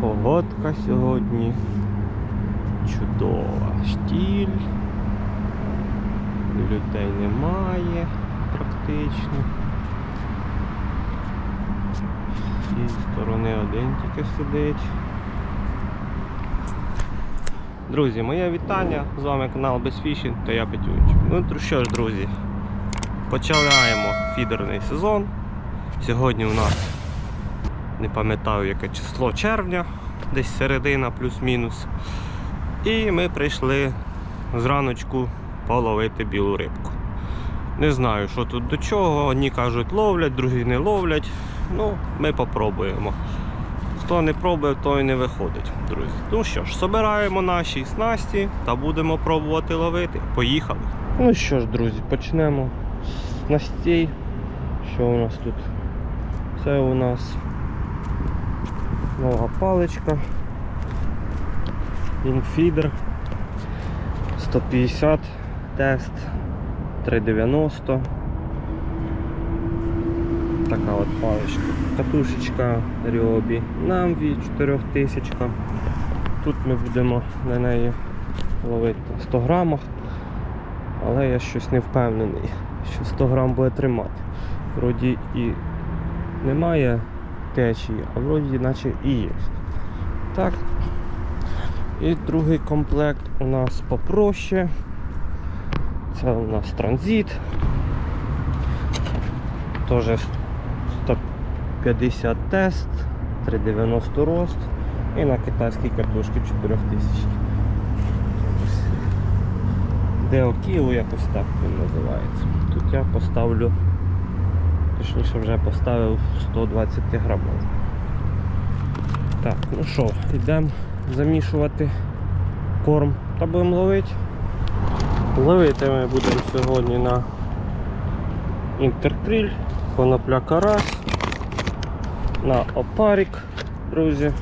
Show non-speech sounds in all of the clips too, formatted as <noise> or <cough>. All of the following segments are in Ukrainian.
Погодка сьогодні чудова. Штіль. Людей немає практично. З сторони один тільки сидить. Друзі, моє вітання. З вами канал Безфішінг та я Петюнчик. Ну то що ж, друзі, починаємо фідерний сезон. Сьогодні у нас не пам'ятаю яке число червня, десь середина плюс-мінус. І ми прийшли зраночку половити білу рибку. Не знаю, що тут до чого. Одні кажуть ловлять, другі не ловлять. Ну, ми попробуємо. Хто не пробує, той не виходить, друзі. Ну що ж, собираємо наші снасті та будемо пробувати ловити. Поїхали. Ну що ж, друзі, почнемо снастей. Що у нас тут? Це у нас нова паличка. Інфідер 150 тест 390. Така от паличка. Катушечка Ryobi Namvi 4000. Тут ми будемо на неї ловити 100 грамах, але я щось не впевнений, що 100 грам буде тримати. Вроді і немає течії, а вроді наче і є. Так. І другий комплект у нас попроще. Це у нас транзит. Теж 150 тест, 390 рост і на китайській катушці 4000. Деокіло якось так він називається. Тут я поставлю, точніше вже поставив 120 грамів. Так, ну що, йдемо замішувати корм та будемо ловити. Ловити ми будемо сьогодні на інтеркриль, конопля карась, на опарик, друзі,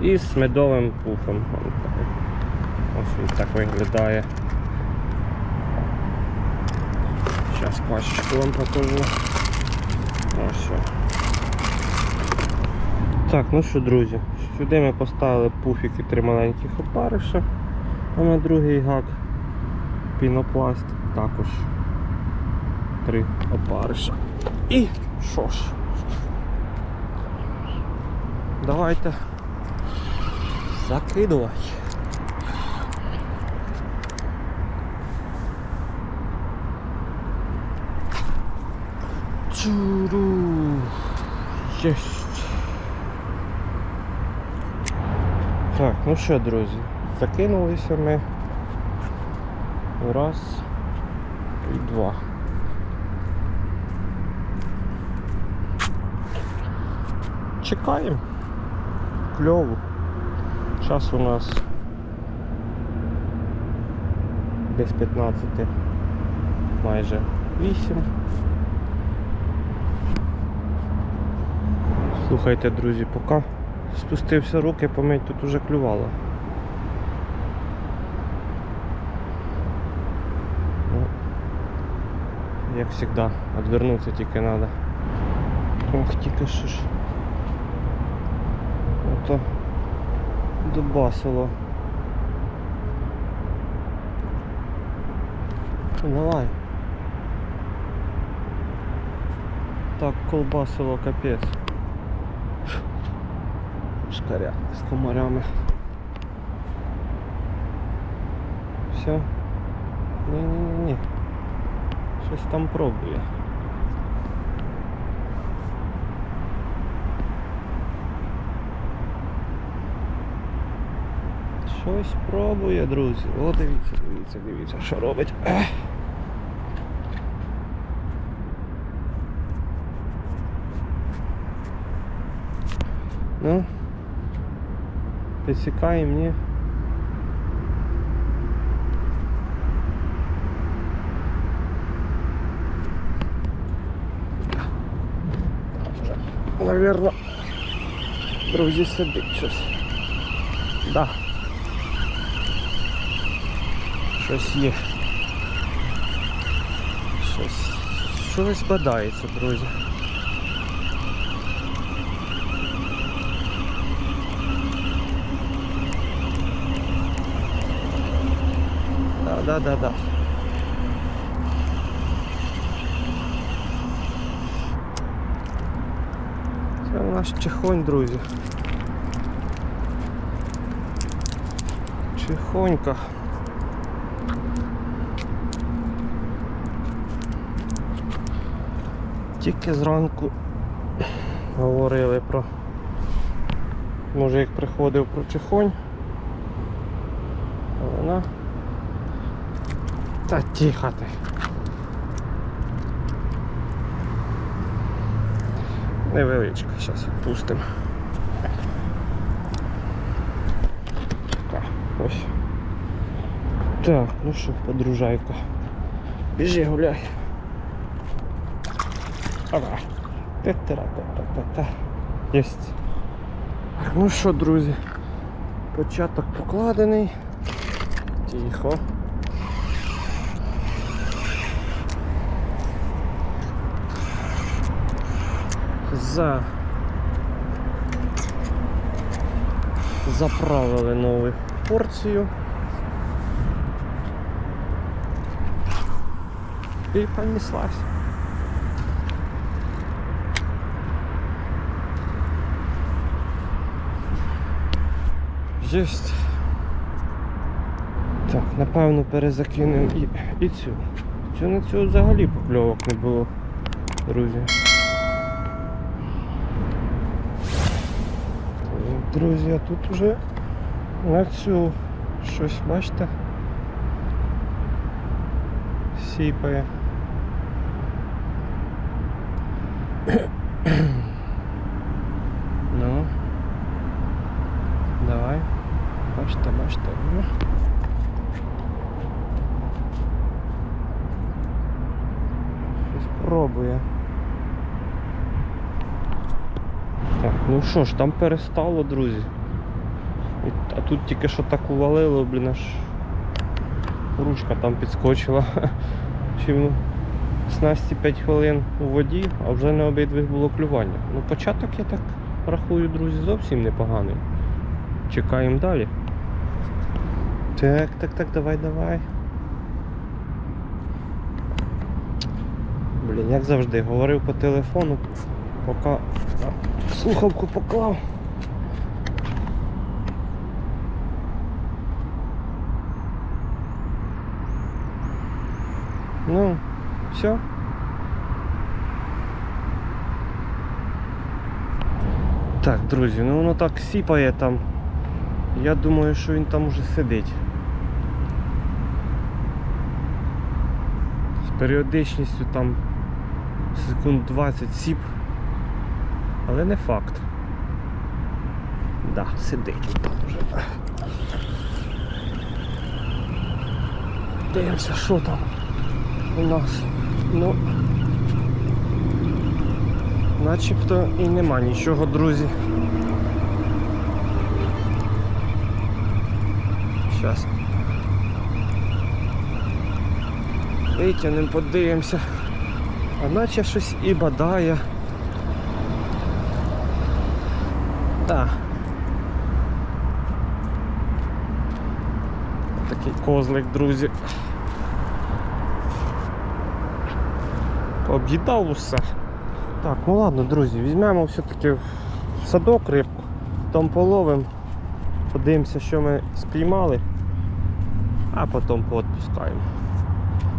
і з медовим пуфом. Ось він так виглядає. Пачку вам покажу. Ось. Так, ну що, друзі, сюди ми поставили пуфіки три маленьких опариша, а на другий гак пінопласт також три опариша. І що ж? Давайте закидувати. Чуру. Єсть. Так, ну що, друзі, закинулися ми. Раз і два. Чекаємо. Кльово. Час у нас без 15, майже 8. Слухайте, друзі, поки спустився руки, помить тут уже клювало. Ну, як завжди, відвернутися тільки треба. Ох, тільки що ж. Ото добасило. Давай. Так колбасило капець. Шкаря з комарями. Все. Ні-ні-ні. Щось там пробує. Щось пробує, друзі. О, дивіться, дивіться, дивіться, що робить. Ну, підсікає мені. Наверно, друзі, сидить щось. Да. Щось є. Щось, щось бадається, друзі. Да, да, да. Це наш чехонь, друзі. Чехонька. Тільки зранку говорили про мужик приходив про чехонь. А вона. Та тихо ти. Невеличка, зараз відпустимо. Так, ось. Так, ну що, подружайка. Біжи гуляй. Ага. Та-та-та-та-та-та. Єсть. Ну що, друзі, початок покладений. Тихо. За заправили нову порцію. І понеслась. Єсть. Так, напевно перезакинемо і, і цю. Цю на цю взагалі покльовок не було, друзі. Друзі, а тут уже на цю щось, бачите? Сіпає. Що ж, там перестало, друзі. А тут тільки що так увалило, блін, аж ручка там підскочила. <laughs> Чи ну, снасті 5 хвилин у воді, а вже на обидвих було клювання. Ну початок я так рахую, друзі, зовсім непоганий. Чекаємо далі. Так, так, так, давай, давай. Блін, як завжди, говорив по телефону, поки слухавку поклав. Ну, все. Так, друзі, ну воно так сіпає там. Я думаю, що він там уже сидить. З періодичністю там секунд 20 сіп. Але не факт. Да, сидить там вже. Дивимося, що там у нас. Ну начебто і нема нічого, друзі. Зараз. Витягнемо, подивимося. А наче щось і бадає. Так. Такий козлик, друзі. Об'їдав усе. Так, ну ладно, друзі, візьмемо все-таки в садок рибку, там половимо, подивимося, що ми спіймали, а потім поотпускаємо.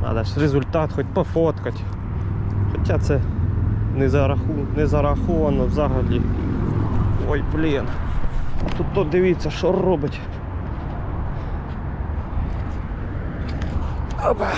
Треба ж результат хоч пофоткати. Хоча це не, зараху... не зараховано взагалі. Ой, блін. А тут то дивіться, що робить. Опа.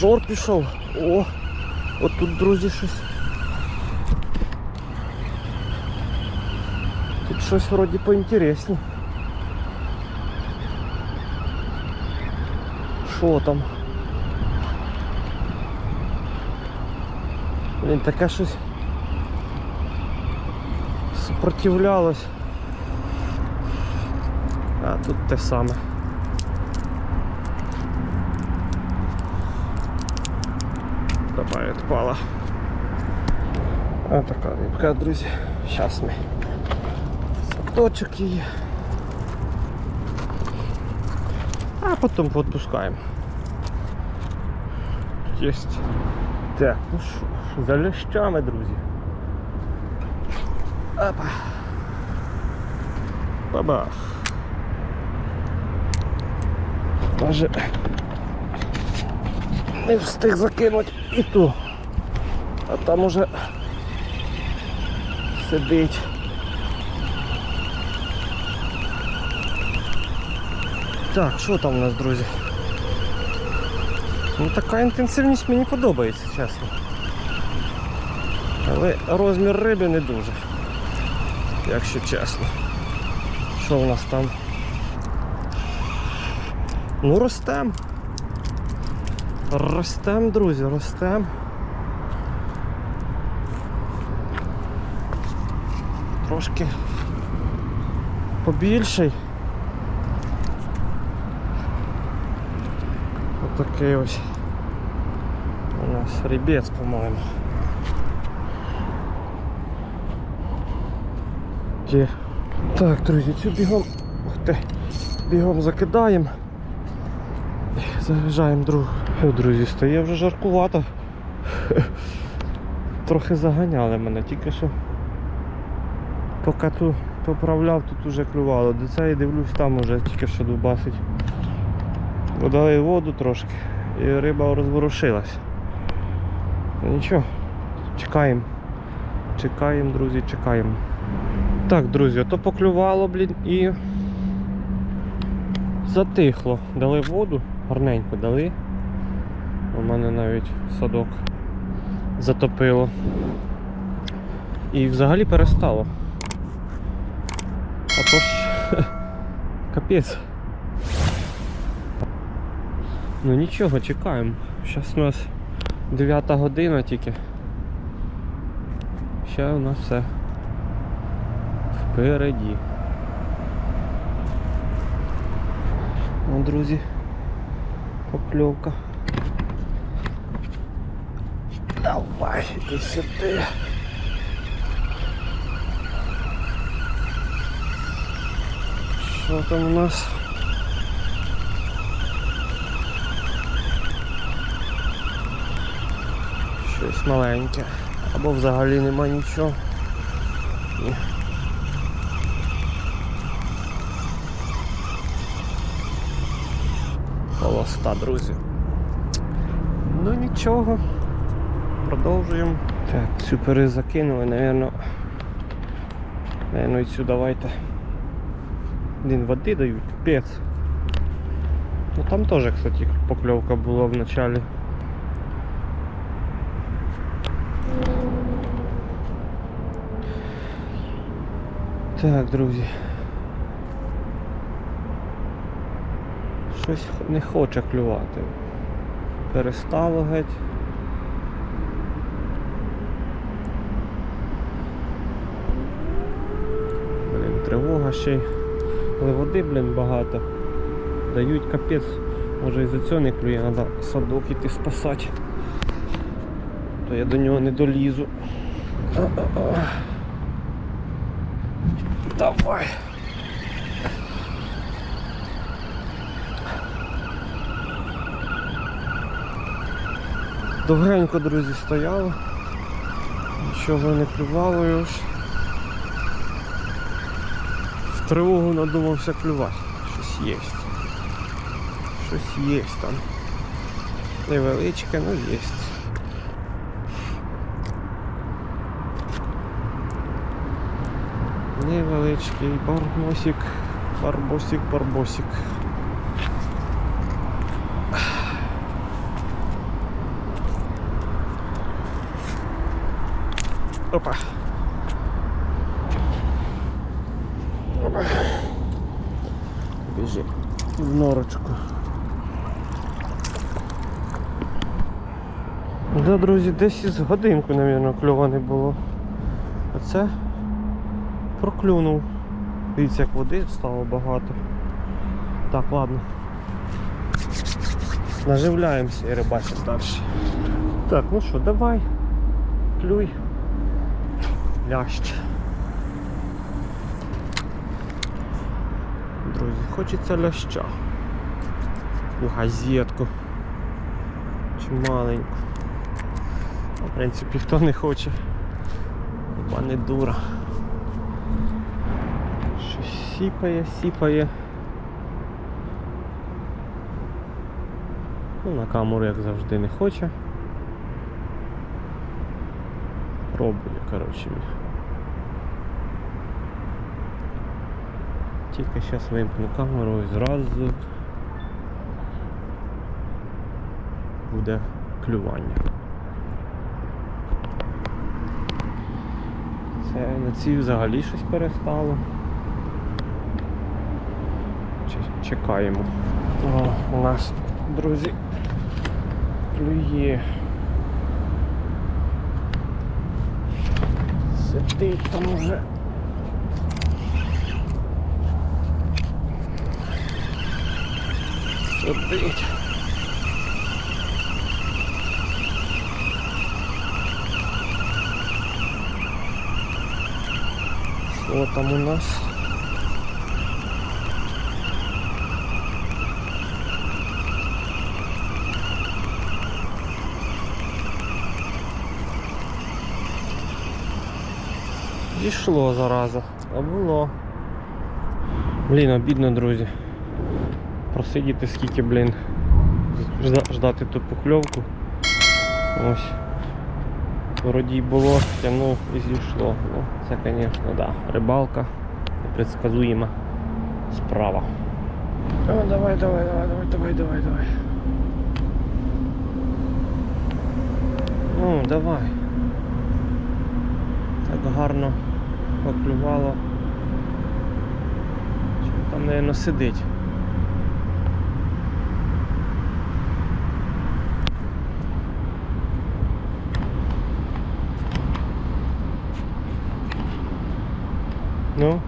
Жор пішов. О! От тут, друзі, щось. Тут щось вроді поінтересні. Що там? Блін, таке щось сопротивлялось. А тут те саме. Давай, відпала. А така рибка, друзі. Щас ми. Садочок її. А потім відпускаємо. Єсть. Так, ну що, за лящами, друзі. Опа. Бабах. Даже не встиг закинути і ту. А там уже сидить. Так, що там у нас, друзі? Ну така інтенсивність мені подобається, чесно. Але розмір риби не дуже, якщо чесно. Що в нас там? Ну ростем. Ростем, друзі, ростем. Трошки побільший. Отакий ось у нас рібець, по-моєму. Є. Так, друзі, цю бігом. Ти, бігом закидаємо. Заряджаємо другу. Друзі, стає вже жаркувато. Трохи заганяли мене, тільки що поки ту поправляв, тут уже клювало. До цієї дивлюсь, там уже тільки що дубасить. Додали воду трошки і риба розворушилась. Ну, Нічого, чекаємо. Чекаємо, друзі, чекаємо. Так, друзі, то поклювало, блін, і затихло. Дали воду, гарненько дали. У мене навіть садок затопило. І взагалі перестало. А то ж <laughs> капець. Ну нічого, чекаємо. Зараз у нас 9 година тільки. Ще у нас все впереді. Ну, друзі, покльовка. Давай, сюди. Що там у нас? Щось маленьке. Або взагалі нема нічого. Ні. Холоста, друзі. Ну нічого. Продовжуємо. Так, цю перезакинули, напевно. Наверно, і цю давайте. Блін, води дають, капець. Ну там теж, кстати, покльовка була в началі. Так, друзі. Щось не хоче клювати. Перестало геть. Блін, тривога ще й. Але води, блін, багато. Дають капець. Може і за цього не клює, треба садок іти спасати. То я до нього не долізу. А-а-а. Давай. Довгенько, друзі, стояло. Нічого не клювало. В тривогу надумався клювати. Щось є. Щось є там. Невеличке, ну є. Невеличкий барбосик, барбосик, барбосик. Опа. Опа. Біжи в норочку. Да, друзі, десь із годинку, мабуть, кльова не було. А це проклюнув. Дивіться, як води стало багато. Так, ладно. Наживляємося і рибачимо далі. Так, ну що, давай. Клюй. Лящ. Друзі, хочеться ляща. У газетку. Чи маленьку. В принципі, хто не хоче. Хіба не дура. Щось сіпає, сіпає. Ну, на камеру, як завжди, не хоче. Пробує, коротше. Тільки зараз вимкну камеру і зразу буде клювання. Це на цій взагалі щось перестало. Чекаємо. О, у нас, друзі, клює. Сидить там уже. Сидить. Що там у нас? Дійшло зараза, а було. Блін, обідно, друзі. Просидіти скільки, блін, ждати ту покльовку. Ось. Вроді було, тягнув і зійшло. Ну, це, звісно, да. Рибалка непредсказуєма справа. О, давай, давай, давай, давай, давай, давай, давай. Ну, давай. Так гарно поклювало. Що там, наверное, сидить. Ну.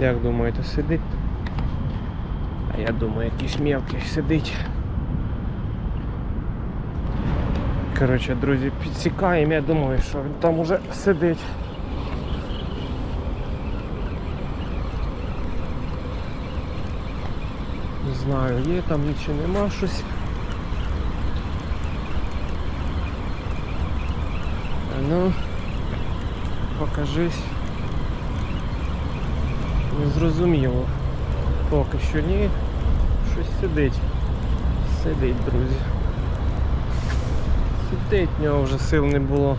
Як думаєте, сидить? А я думаю, якийсь мелкий сидить. Коротше, друзі, підсікаємо, я думаю, що він там уже сидить. Не знаю, є там чи нема щось. Ну, покажись. Не зрозуміло. Поки що ні. Щось сидить. Сидить, друзі. Сидить, в нього вже сил не було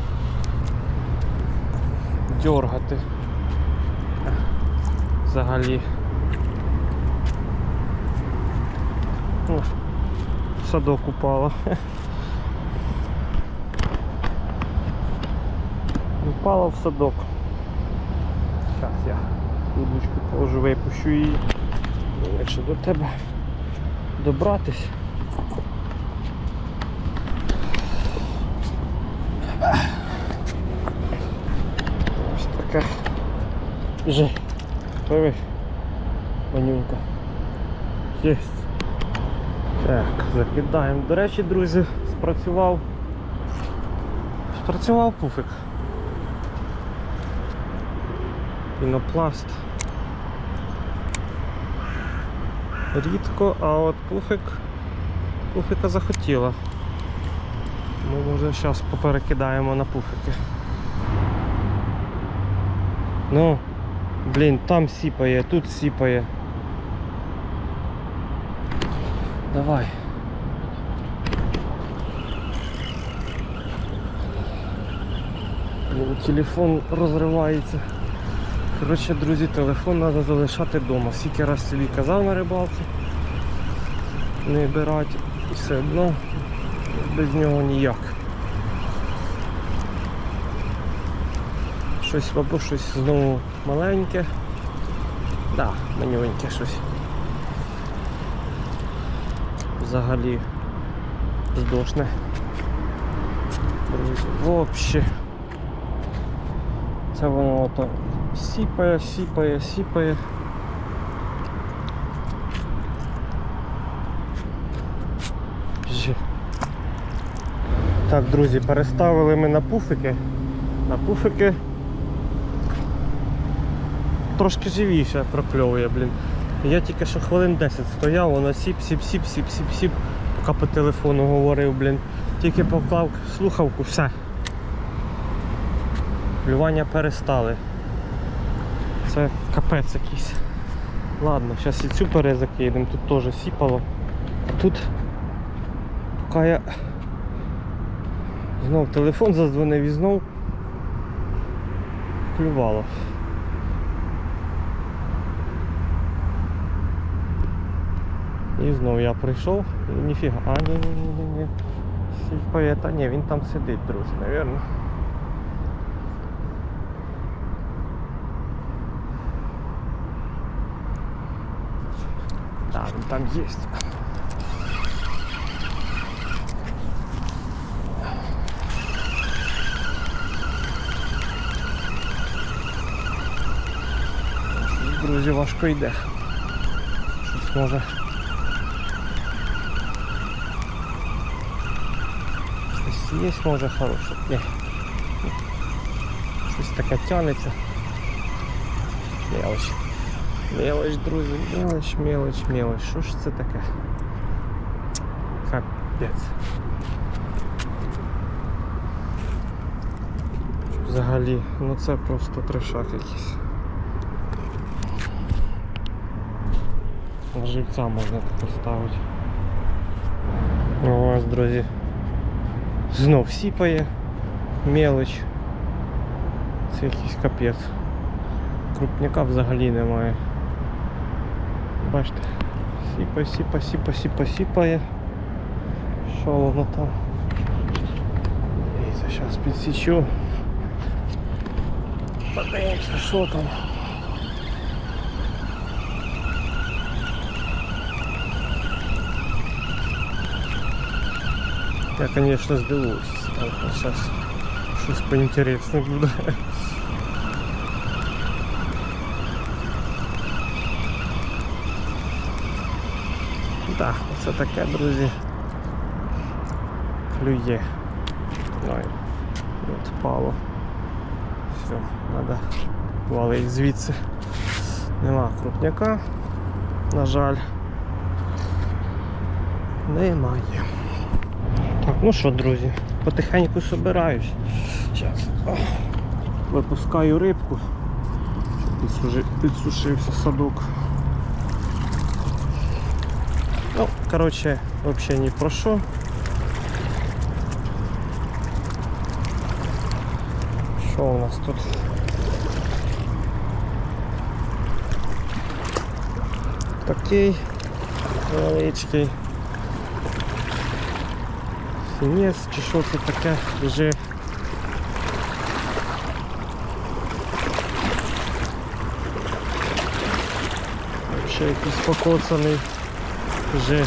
дергати. Взагалі. О, садок упало. Упала в садок. Зараз я удочку положу, випущу її. Легше до тебе добратись. Ось така. Біжи. Пливи. Манюнка. Так, закидаємо. До речі, друзі, спрацював. Спрацював пуфик. Пінопласт. Рідко, а от пуфик пуфика захотіла. Ми може зараз поперекидаємо на пуфики. Ну, блін, там сіпає, тут сіпає. Давай. Телефон розривається. Коротше, друзі, телефон треба залишати вдома. Скільки раз собі казав на рибалці. Не брати. І все одно без нього ніяк. Щось або щось знову маленьке. Да, манюньке щось. Взагалі здошне. Друзі, взагалі. Це воно ото сіпає, сіпає, сіпає. Біжи. Так, друзі, переставили ми на пуфики. На пуфики трошки живіше прокльовує, блін. Я тільки що хвилин 10 стояв, воно сіп, сіп, сіп, сіп, сіп, сіп, поки по телефону говорив, блін. Тільки поклав слухавку, все. Плювання перестали. Це капець якийсь. Ладно, зараз і цю перезакидемо, тут теж сіпало. А тут поки я знов телефон задзвонив і знов клювало. І знов я прийшов і ніфіга. А, ні, ні, ні, ні, ні. Сіпає, та ні, він там сидить, друзі, напевно. Так, він там є. Друзі, важко йде. Щось може. Щось є, може хороше. Ні. Щось таке тянеться. Мелоч. Мелоч, друзі, мелоч, мелоч, мелоч. Що ж це таке? Капець. Взагалі, ну це просто трешак якийсь. На живця можна так поставити. Ось, друзі. Знов сіпає. Мелоч. Це якийсь капець. Крупняка взагалі немає. Бачите, сіпа, сіпа, сіпа, сіпа, сіпає. Що воно там? Дивіться, зараз підсічу. Подивимося, що там. Я, конечно, здивуюсь. Там сейчас щось поінтересне буде. Так, це таке, друзі. Клює. Ой, от впало. Все, треба валити звідси. Нема крупняка, на жаль. Немає. Ну що, друзі, потихеньку собираюсь. Зараз випускаю рибку, щоб підсушився садок. Ну, коротше, взагалі ні про що. Що у нас тут? Такий невеличкий Фінес чи що це таке вже ще якийсь покоцаний вже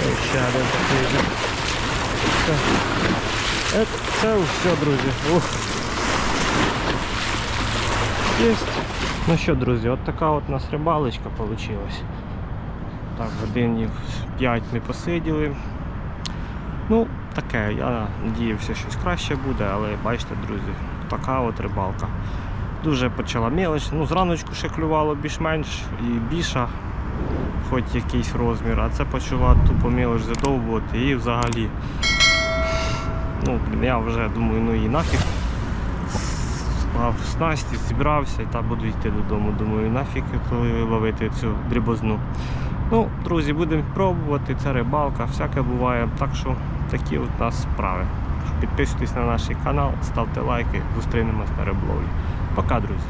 Ось ще один такий же. Це, Е, це все, друзі. Ух. Єсть. Ну що, друзі, от така от у нас рибалочка вийшла. Так, годинів 5 ми посиділи. Ну, таке, я надіявся, щось краще буде, але бачите, друзі, така от рибалка. Дуже почала мелоч. Ну, зраночку ще клювало більш-менш і більша, хоч якийсь розмір, а це почала тупо мелоч задовбувати і взагалі. Ну, я вже думаю, ну і нафіг. Склав снасті, зібрався і та буду йти додому. Думаю, нафіг ловити цю дрібозну. Ну, друзі, будемо пробувати, це рибалка, всяке буває. Так що такі от нас справи. Підписуйтесь на наш канал, ставте лайки, зустрінемось на рибловлі. Пока, друзі!